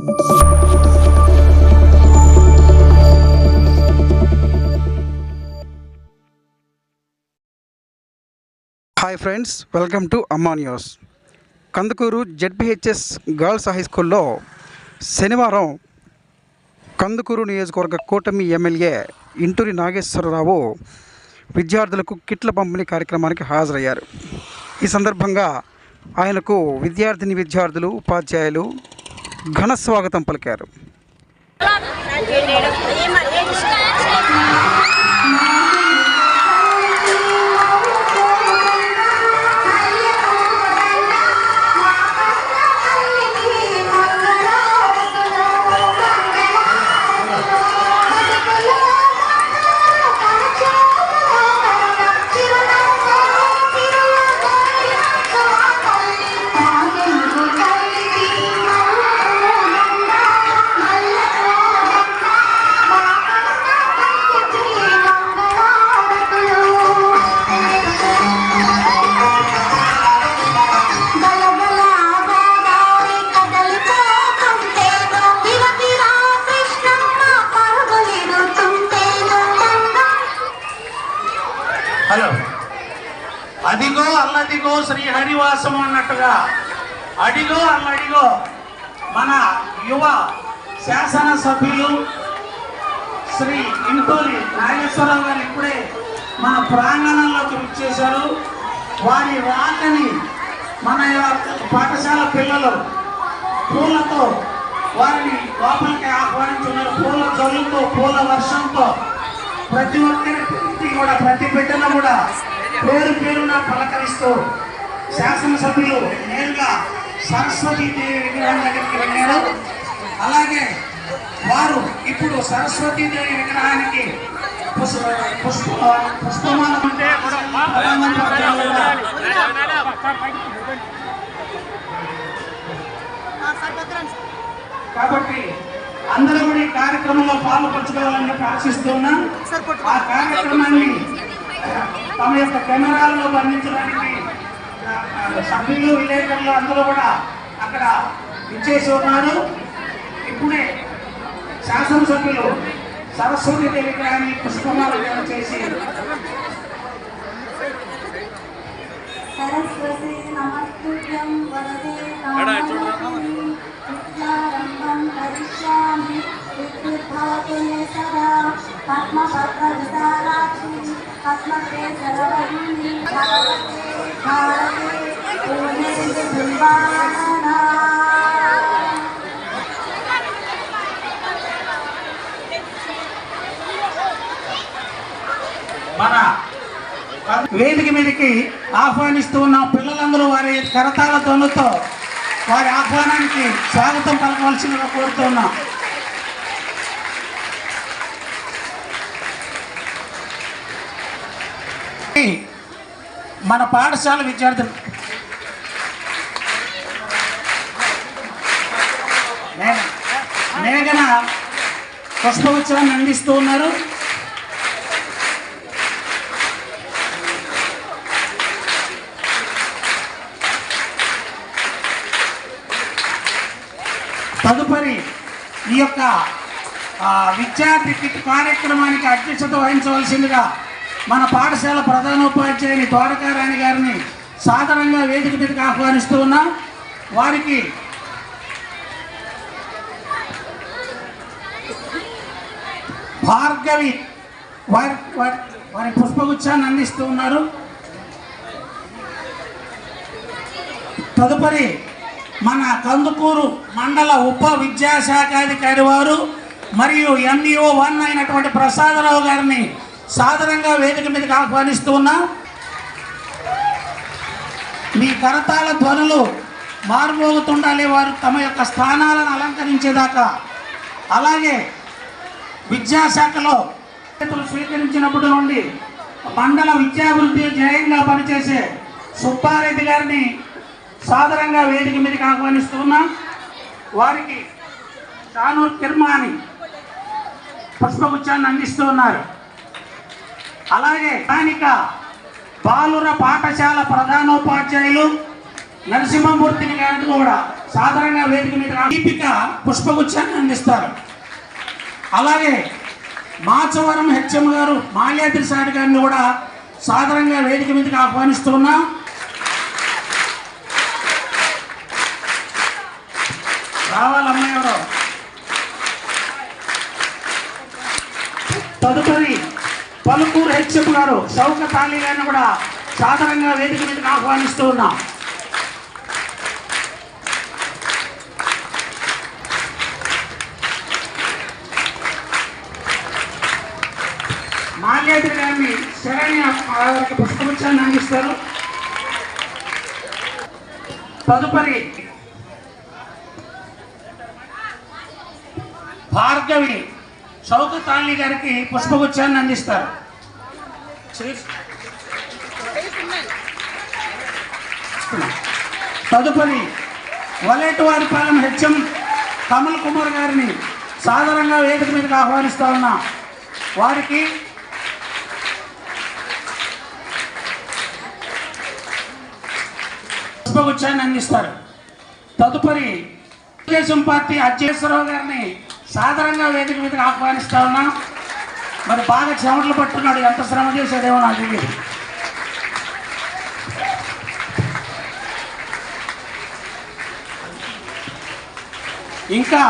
Hi friends welcome to Amma news Kandukur ZPHS girls high స్కూల్లో శనివారం కందుకూరు నియోజకవర్గ కూటమి ఎమ్మెల్యే ఇంటూరి నాగేశ్వరరావు విద్యార్థులకు కిట్ల పంపిణీ కార్యక్రమానికి హాజరయ్యారు. ఈ సందర్భంగా ఆయనకు విద్యార్థిని విద్యార్థులు ఉపాధ్యాయులు ఘన స్వాగతం పలికారు. నివాసం అన్నట్టుగా అడిలో అన్నడిలో మన యువ శాసనసభ్యులు శ్రీ ఇంటూరి నాగేశ్వరరావు గారు ఇప్పుడే మన ప్రాంగణంలోకి విచ్చేశారు. వారి రాకని మన పాఠశాల పిల్లలు పూలతో వారిని లోపలికి ఆహ్వానించున్నారు. పూల జల్లుతో పూల వర్షంతో ప్రతి ఒక్కరి కూడా ప్రతి బిడ్డను కూడా పేరు పేరున పలకరిస్తూ శాసనసభ్యులు నేరుగా సరస్వతి దేవి విగ్రహం దగ్గరికి వెళ్ళారు. అలాగే వారు ఇప్పుడు సరస్వతి దేవి విగ్రహానికి పుష్ప పుష్ప కాబట్టి అందరూ కూడా ఈ కార్యక్రమంలో పాలు పంచుకోవాలని చెప్పి ఆశిస్తున్నాం. ఆ కార్యక్రమాన్ని తమ యొక్క కెమెరాల్లో బంధించడానికి సభ్యులు విలేకరులు అందరూ కూడా అక్కడ ఇచ్చేసి ఉన్నారు. ఇప్పుడే శాసనసభ్యులు సరస్వతి దేవి గారిని పుష్పమాలను చేసి సరస్వతి నమస్తుభ్యం వరదే విద్యారంభం కరిష్యామి. భగవతే మన వేదిక మీదకి ఆహ్వానిస్తూ ఉన్న పిల్లలందరూ వారి కరతాల ధ్వనులతో వారి ఆహ్వానానికి స్వాగతం పలకవలసిందిగా కోరుతున్నాం. మన పాఠశాల విద్యార్థులు. మేఘన పుష్పగుచ్చాన్ని అందిస్తూ ఉన్నారు. తదుపరి ఈ యొక్క విద్యార్థి కిట్ కార్యక్రమానికి అధ్యక్షత వహించవలసిందిగా మన పాఠశాల ప్రధానోపాధ్యాయుని తోటకారాణి గారిని సాధారణంగా వేదిక మీదకి ఆహ్వానిస్తూ ఉన్నాం. వారికి భార్గవి వారి వారి వారి పుష్పగుచ్చాన్ని అందిస్తూ ఉన్నారు. తదుపరి మన కందుకూరు మండల ఉప విద్యాశాఖాధికారి వారు మరియు ఎంఈఓ వన్ అయినటువంటి ప్రసాదరావు గారిని సాధారణంగా వేదిక మీదకి ఆహ్వానిస్తూ ఉన్నా మీ కరతాల ధ్వనులు మారుమోగుతుండాలి వారు తమ యొక్క స్థానాలను అలంకరించేదాకా. అలాగే విద్యాశాఖలో స్వీకరించినప్పటి నుండి మండల విద్యాభివృద్ధి ధ్యేయంగా పనిచేసే సుబ్బారెడ్డి గారిని సాధారణంగా వేదిక మీదకి ఆహ్వానిస్తున్నాం వారికి కానూర్ కిర్మాని పుష్పగుచ్చాన్ని అందిస్తూ ఉన్నారు. అలాగే స్థానిక బాలుర పాఠశాల ప్రధానోపాధ్యాయులు నరసింహమూర్తిని గారిని కూడా సాధారణంగా వేదిక మీద దీపిక పుష్పగుచ్చాన్ని అందిస్తారు. అలాగే మాచవరం హెచ్ఎం గారు మాల్యాద్రి సార్ గారిని కూడా సాధారణంగా వేదిక మీదకి ఆహ్వానిస్తున్నాం. రావాలమ్మ ఎవరో? తదుపరి పలుకూరు హెచ్ఎం గారు సౌక అలీ గారిని కూడా సాధారణంగా వేదిక మీదకి ఆహ్వానిస్తూ ఉన్నాం. మాల్యాద్రి గారిని శరణ్య వారికి పుష్పగుచ్చాన్ని అందిస్తారు తదుపరి భార్గవి షౌకత్ అలీ గారికి పుష్పగుచ్చాన్ని అందిస్తారు. తదుపరి వలేటివారిపాలెం హెచ్ఎం కమల్ కుమార్ గారిని సాధారణంగా వేదిక మీదకి ఆహ్వానిస్తా ఉన్నా. వారికి పుష్పగుచ్చాన్ని అందిస్తారు. తదుపరి తెలుగుదేశం పార్టీ అధ్యక్షరావు గారిని సాధారణంగా వేదిక మీదకి ఆహ్వానిస్తా ఉన్నా. మరి బాగా చెమటలు పట్టున్నాడు ఎంత శ్రమ చేశాడేమో నాకు తెలియదు. ఇంకా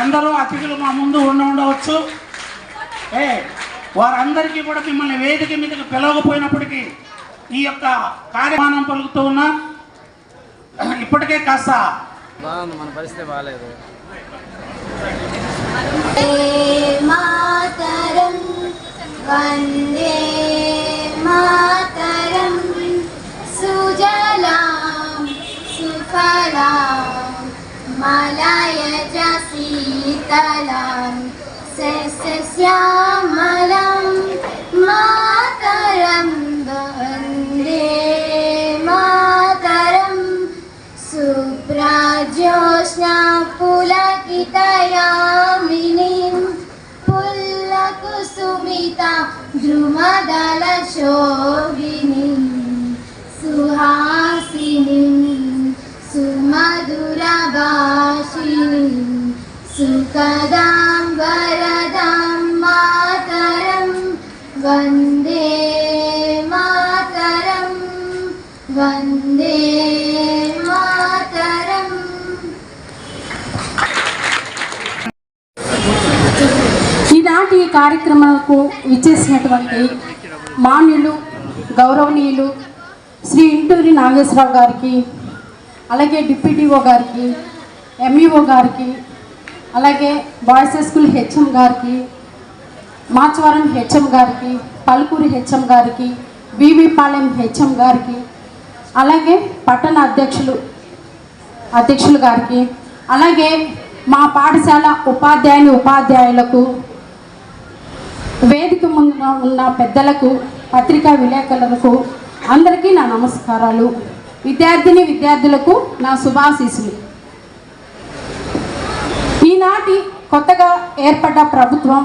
ఎందరో అతిథులు మా ముందు ఉండి ఉండవచ్చు. ఏ వారందరికీ కూడా మిమ్మల్ని వేదిక మీదకి పిలవకపోయినప్పటికీ ఈ యొక్క కార్యమానం పలుకుతూ ఉన్నా. ఇప్పటికే కాస్త బాగుంది మన పరిస్థితి బాగాలేదు. मातरं वंदे मातरं सुजलां सुफलां मलयज शीतलां सस्यश्यामलं मदलशोभिनी सुहासिनी सुमधुरभाषिनी सुखदा కార్యక్రమాలకు విచ్చేసినటువంటి మాన్యులు గౌరవనీయులు శ్రీ ఇంటూరి నాగేశ్వరరావు గారికి అలాగే డిప్యూటీఓ గారికి ఎంఈఓ గారికి అలాగే బాయ్స్ స్కూల్ హెచ్ఎం గారికి మాచవరం హెచ్ఎం గారికి పల్కూరు హెచ్ఎం గారికి బీబీపాలెం హెచ్ఎం గారికి అలాగే పట్టణ అధ్యక్షులు అధ్యక్షులు గారికి అలాగే మా పాఠశాల ఉపాధ్యాయుని ఉపాధ్యాయులకు వేదిక ముందున ఉన్న పెద్దలకు పత్రికా విలేకరులకు అందరికీ నా నమస్కారాలు. విద్యార్థిని విద్యార్థులకు నా శుభాశీసులు ఈనాటి కొత్తగా ఏర్పడ్డ ప్రభుత్వం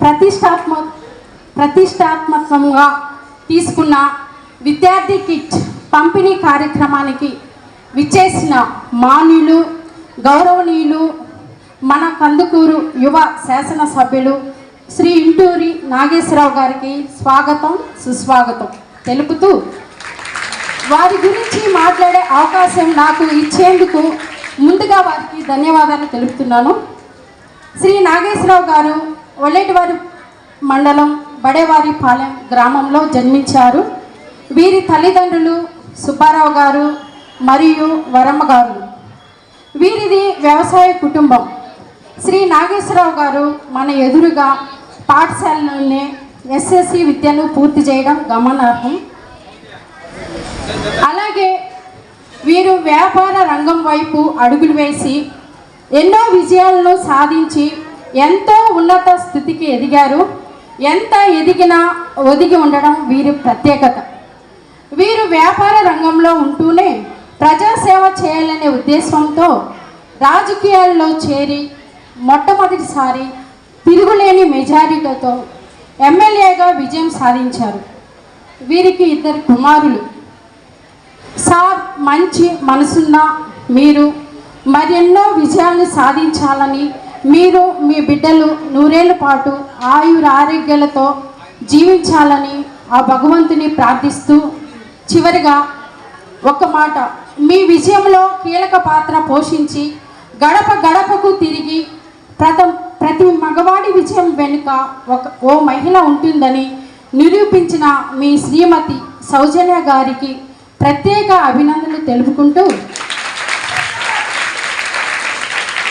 ప్రతిష్టాత్మ ప్రతిష్టాత్మకంగా తీసుకున్న విద్యార్థి కిట్ పంపిణీ కార్యక్రమానికి విచ్చేసిన మాన్యులు గౌరవనీయులు మన కందుకూరు యువ శాసనసభ్యులు శ్రీ ఇంటూరి నాగేశ్వరరావు గారికి స్వాగతం సుస్వాగతం. తెలుపుతూ వారి గురించి మాట్లాడే అవకాశం నాకు ఇచ్చేందుకు ముందుగా వారికి ధన్యవాదాలు తెలుపుతున్నాను. శ్రీ నాగేశ్వరరావు గారు ఒలేటివారి మండలం బడేవారి పాలెం గ్రామంలో జన్మించారు. వీరి తల్లిదండ్రులు సుబ్బారావు గారు మరియు వరమ్మ గారు. వీరిది వ్యవసాయ కుటుంబం. శ్రీ నాగేశ్వరరావు గారు మన ఎదురుగా పాఠశాలలోనే ఎస్ఎస్సి విద్యను పూర్తి చేయడం గమనార్హం. అలాగే వీరు వ్యాపార రంగం వైపు అడుగులు వేసి ఎన్నో విజయాలను సాధించి ఎంతో ఉన్నత స్థితికి ఎదిగారు. ఎంత ఎదిగినా ఒదిగి ఉండడం వీరి ప్రత్యేకత. వీరు వ్యాపార రంగంలో ఉంటూనే ప్రజాసేవ చేయాలనే ఉద్దేశంతో రాజకీయాల్లో చేరి మొట్టమొదటిసారి తిరుగులేని మెజారిటీతో ఎమ్మెల్యేగా విజయం సాధించారు. వీరికి ఇద్దరు కుమారులు. సార్ మంచి మనసున్న మీరు మరెన్నో విజయాలను సాధించాలని మీరు మీ బిడ్డలు నూరేళ్ళ పాటు ఆయుర ఆరోగ్యాలతో జీవించాలని ఆ భగవంతుని ప్రార్థిస్తూ చివరిగా ఒక మాట. మీ విజయంలో కీలక పాత్ర పోషించి గడప గడపకు తిరిగి ప్రథమ ప్రతి మగవాడి విజయం వెనుక ఒక ఓ మహిళ ఉంటుందని నిరూపించిన మీ శ్రీమతి సౌజన్య గారికి ప్రత్యేక అభినందనలు తెలుపుకుంటూ.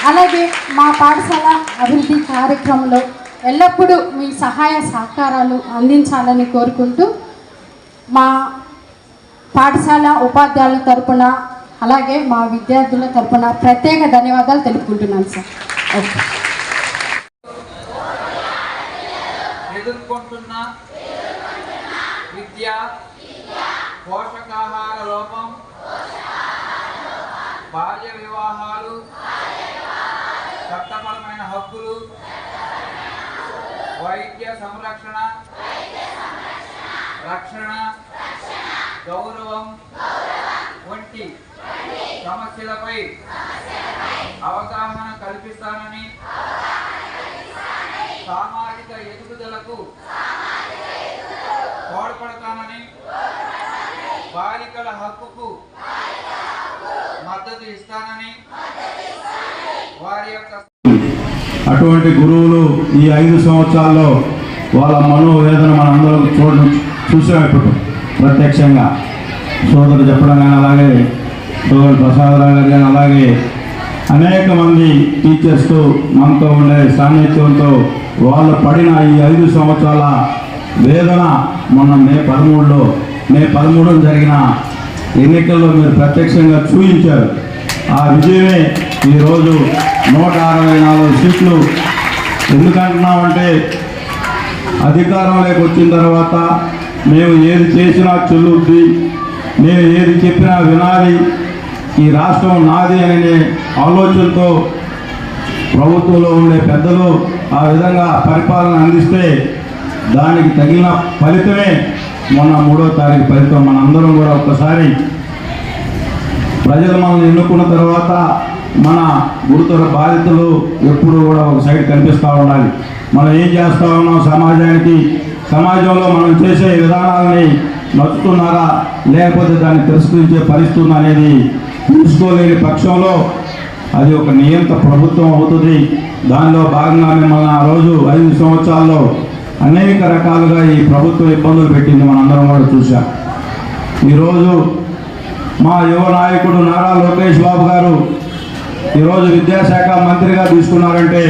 అలాగే మా పాఠశాల అభివృద్ధి కార్యక్రమంలో ఎల్లప్పుడూ మీ సహాయ సహకారాలు అందించాలని కోరుకుంటూ మా పాఠశాల ఉపాధ్యాయుల తరపున అలాగే మా విద్యార్థుల తరపున ప్రత్యేక ధన్యవాదాలు తెలుపుకుంటున్నాను సార్. ఓకే. ఎదుర్కొంటున్న విద్య పోషకాహార లోపం బాల్య వివాహాలు చట్టపరమైన హక్కులు వైద్య సంరక్షణ రక్షణ గౌరవం వంటి సమస్యలపై అవగాహన కల్పిస్తానని సామాజిక సామాజిక ఎదుగుదలకు తోడ్పడతానని బాలికల హక్కుకు మద్దతు ఇస్తానని వారి యొక్క అటువంటి గురువులు ఈ ఐదు సంవత్సరాల్లో వాళ్ళ మనోవేదన మనందరం చూడ చూసాం ఇప్పుడు ప్రత్యక్షంగా. సోదరు చెప్పడం కానీ అలాగే సోదరు ప్రసాదరావు గారు కానీ అలాగే అనేక మంది టీచర్స్తో మనతో ఉండే సాన్నిధ్యంతో వాళ్ళు పడిన ఈ ఐదు సంవత్సరాల వేదన మొన్న మే పదమూడులో మే పదమూడున జరిగిన ఎన్నికల్లో మీరు ప్రత్యక్షంగా చూపించారు ఆ విజయమే ఈరోజు నూట అరవై నాలుగు సీట్లు. ఎందుకంటున్నామంటే అధికారంలోకి వచ్చిన తర్వాత మేము ఏది చేసినా చెల్లుద్ది మేము ఏది చెప్పినా వినాలి. ఈ రాష్ట్రం నాది అనే ఆలోచనతో ప్రభుత్వంలో ఉండే పెద్దలు ఆ విధంగా పరిపాలన అందిస్తే దానికి తగిన ఫలితమే మొన్న మూడో తారీఖు ఫలితం. మనందరం కూడా ఒక్కసారి ప్రజలు మనల్ని ఎన్నుకున్న తర్వాత మన గురుతర బాధితులు ఎప్పుడూ కూడా ఒక సైడ్ కనిపిస్తూ ఉండాలి. మనం ఏం చేస్తూ ఉన్నాం? సమాజానికి సమాజంలో మనం చేసే విధానాలని నచ్చుతున్నారా? లేకపోతే దాన్ని తిరస్కరించే పరిస్థితి అనేది తెలుసుకోలేని పక్షంలో అది ఒక నియంత ప్రభుత్వం అవుతుంది. దానిలో భాగంగా మిమ్మల్ని ఆ రోజు ఐదు సంవత్సరాల్లో అనేక రకాలుగా ఈ ప్రభుత్వం ఇబ్బందులు పెట్టింది మనందరం కూడా చూసాం ఈరోజు మా యువ నాయకుడు నారా లోకేష్ బాబు గారు ఈరోజు విద్యాశాఖ మంత్రిగా తీసుకున్నారంటే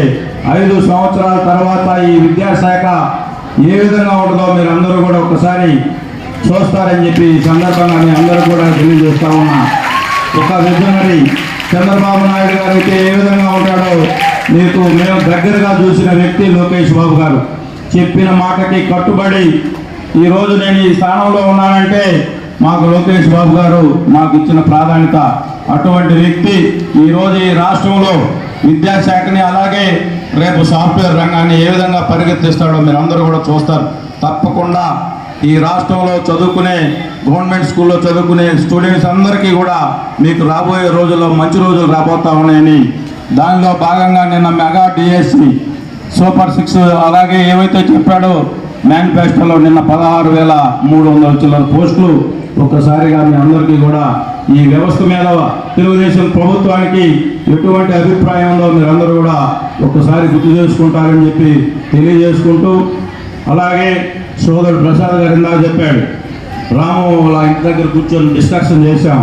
ఐదు సంవత్సరాల తర్వాత ఈ విద్యాశాఖ ఏ విధంగా ఉంటుందో మీరు అందరూ కూడా ఒకసారి చూస్తారని చెప్పి ఈ సందర్భంగా మీ అందరూ కూడా తెలియజేస్తా ఉన్నా. ఒక విజనరీ చంద్రబాబు నాయుడు గారు అయితే ఏ విధంగా ఉంటాడో మీకు మేము దగ్గరగా చూసిన వ్యక్తి లోకేష్ బాబు గారు. చెప్పిన మాటకి కట్టుబడి ఈరోజు నేను ఈ స్థానంలో ఉన్నానంటే మాకు లోకేష్ బాబు గారు మాకు ఇచ్చిన ప్రాధాన్యత. అటువంటి వ్యక్తి ఈరోజు ఈ రాష్ట్రంలో విద్యాశాఖని అలాగే రేపు సాఫ్ట్వేర్ రంగాన్ని ఏ విధంగా పరిగెత్తిస్తాడో మీరు అందరూ కూడా చూస్తారు. తప్పకుండా ఈ రాష్ట్రంలో చదువుకునే గవర్నమెంట్ స్కూల్లో చదువుకునే స్టూడెంట్స్ అందరికీ కూడా మీకు రాబోయే రోజుల్లో మంచి రోజులు రాబోతా ఉన్నాయని దానిలో భాగంగా నిన్న మెగా డిఎస్సి సూపర్ సిక్స్ అలాగే ఏవైతే చెప్పాడో మేనిఫెస్టోలో నిన్న పదహారు వేల మూడు వందల చిల్లర పోస్టులు ఒక్కసారిగా మీ అందరికీ కూడా ఈ వ్యవస్థ మీద తెలుగుదేశం ప్రభుత్వానికి ఎటువంటి అభిప్రాయంలో మీరందరూ కూడా ఒక్కసారి గుర్తు చేసుకుంటారని చెప్పి తెలియజేసుకుంటూ అలాగే సోదరుడు ప్రసాద్ గారు ఇందాక చెప్పాడు రాము వాళ్ళ ఇంటి దగ్గర కూర్చొని డిస్కషన్ చేశాం.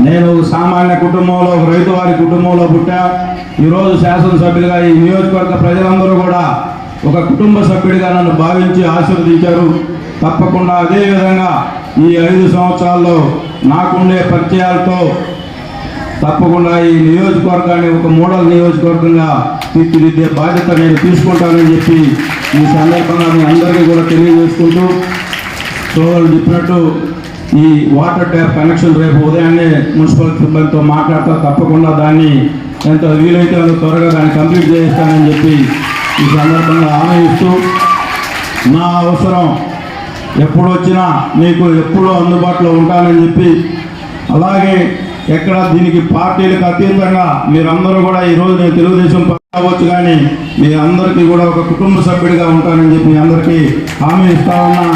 నేను సామాన్య కుటుంబంలో రైతు వారి కుటుంబంలో పుట్టా. ఈరోజు శాసనసభ్యులుగా ఈ నియోజకవర్గ ప్రజలందరూ కూడా ఒక కుటుంబ సభ్యుడిగా నన్ను భావించి ఆశీర్వదించారు. తప్పకుండా అదేవిధంగా ఈ ఐదు సంవత్సరాల్లో నాకుండే పరిచయాలతో తప్పకుండా ఈ నియోజకవర్గాన్ని ఒక మోడల్ నియోజకవర్గంగా తీర్చిదిద్దే బాధ్యత నేను తీసుకుంటానని చెప్పి ఈ సందర్భంగా మీ అందరికీ కూడా తెలియజేసుకుంటూ సోదరుడు చెప్పినట్టు ఈ వాటర్ ట్యాప్ కనెక్షన్ రేపు ఉదయాన్నే మున్సిపల్ సిబ్బందితో మాట్లాడతా తప్పకుండా దాన్ని ఎంత వీలైతే అంత త్వరగా దాన్ని కంప్లీట్ చేయిస్తానని చెప్పి ఈ సందర్భంగా హామీ ఇస్తూ నా అవసరం ఎప్పుడు వచ్చినా మీకు ఎప్పుడూ అందుబాటులో ఉంటానని చెప్పి అలాగే ఎక్కడ దీనికి పార్టీలకు అతీతంగా మీరందరూ కూడా ఈరోజు నేను తెలుగుదేశం పార్టీ అవ్వచ్చు కానీ మీ అందరికీ కూడా ఒక కుటుంబ సభ్యుడిగా ఉంటానని చెప్పి అందరికీ హామీ ఇస్తా ఉన్నా.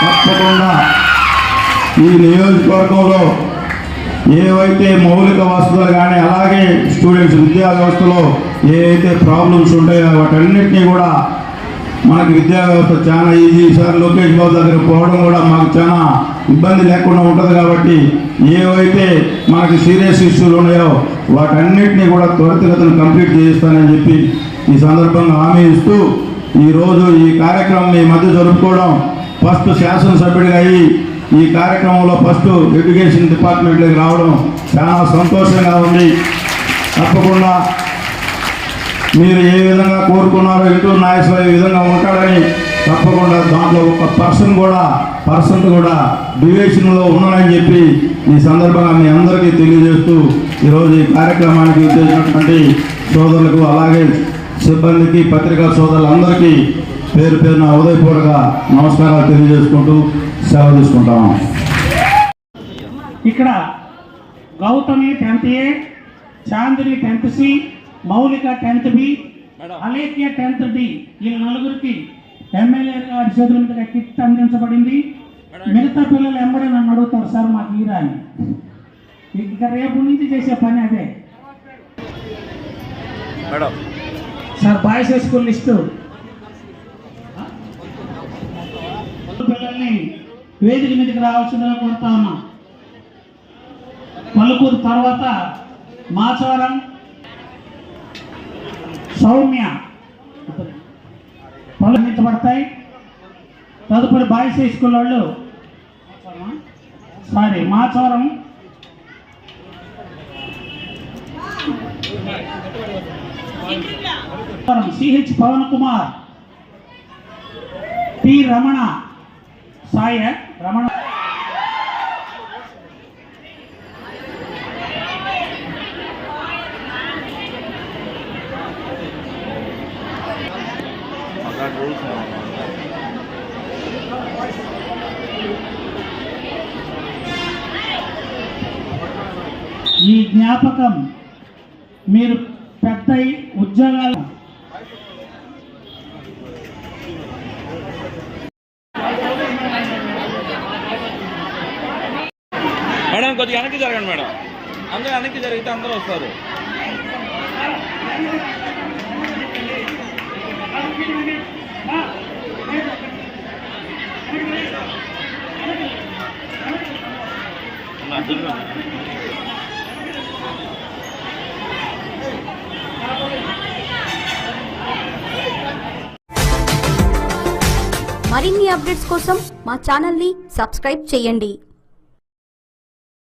తప్పకుండా ఈ నియోజకవర్గంలో ఏవైతే మౌలిక వసతులు కానీ అలాగే స్టూడెంట్స్ విద్యా వ్యవస్థలో ఏవైతే ప్రాబ్లమ్స్ ఉంటాయో వాటన్నిటినీ కూడా మనకి విద్యా వ్యవస్థ చాలా ఈజీ సార్ లోకేష్ బాబు దగ్గర పోవడం కూడా మాకు చాలా ఇబ్బంది లేకుండా ఉంటుంది కాబట్టి ఏవైతే మనకి సీరియస్ ఇష్యూలు ఉన్నాయో వాటన్నిటినీ కూడా త్వరితగతిన కంప్లీట్ చేయిస్తానని చెప్పి ఈ సందర్భంగా హామీ ఇస్తూ ఈరోజు ఈ కార్యక్రమం ఈ మధ్య జరుపుకోవడం ఫస్ట్ శాసనసభ్యుడిగా అయ్యి ఈ కార్యక్రమంలో ఫస్ట్ ఎడ్యుకేషన్ డిపార్ట్మెంట్లోకి రావడం చాలా సంతోషంగా ఉంది. తప్పకుండా మీరు ఏ విధంగా కోరుకున్నారో ఇంటూ నాయకులు ఏ విధంగా ఉంటాడని తప్పకుండా దాంట్లో ఒక పర్సన్ కూడా పర్సన్ కూడా డివేషన్లో ఉన్నాడని చెప్పి ఈ సందర్భంగా మీ అందరికీ తెలియజేస్తూ ఈరోజు ఈ కార్యక్రమానికి ఉద్దేశించినటువంటి సోదరులకు అలాగే సిబ్బందికి పత్రికా సోదరులందరికీ పేరు పేరున ఉదయపూర్వక నమస్కారాలు తెలియజేసుకుంటూ సెలవు తీసుకుంటాము ఇక్కడ Gautami tenth A Chandini tenth C Moulika tenth B Alekhya tenth D. ఈ నలుగురికి ఎమ్మెల్యే గారి చేతుల మీదుగా కిట్ అందించబడింది. మిగతా పిల్లలు ఎంబడే నన్ను అడుగుతారు సార్ మాకు ఈరా అని ఇక రేపు నుంచి చేసే పని అదే. Sir boys high school list. వేదిక మీదకి రావాల్సిందిగా కోరుతా ఉన్నాం. పలుకూరు తర్వాత మాచవరం సౌమ్య పలుమించబడతాయి తదుపరి బాయ్స్ హై స్కూల్ వాళ్ళు sorry Machavaram CH Pavan Kumar P Ramana Saya Ramana ఈ జ్ఞాపకం మీరు పెద్ద ఉద్యోగాలు మేడం కొద్దిగా వెనక్కి జరగండి మేడం. అందరూ వెనక్కి జరిగితే అందరూ వస్తారు. మరిన్ని అప్డేట్స్ కోసం మా ఛానల్ని సబ్స్క్రైబ్ చేయండి.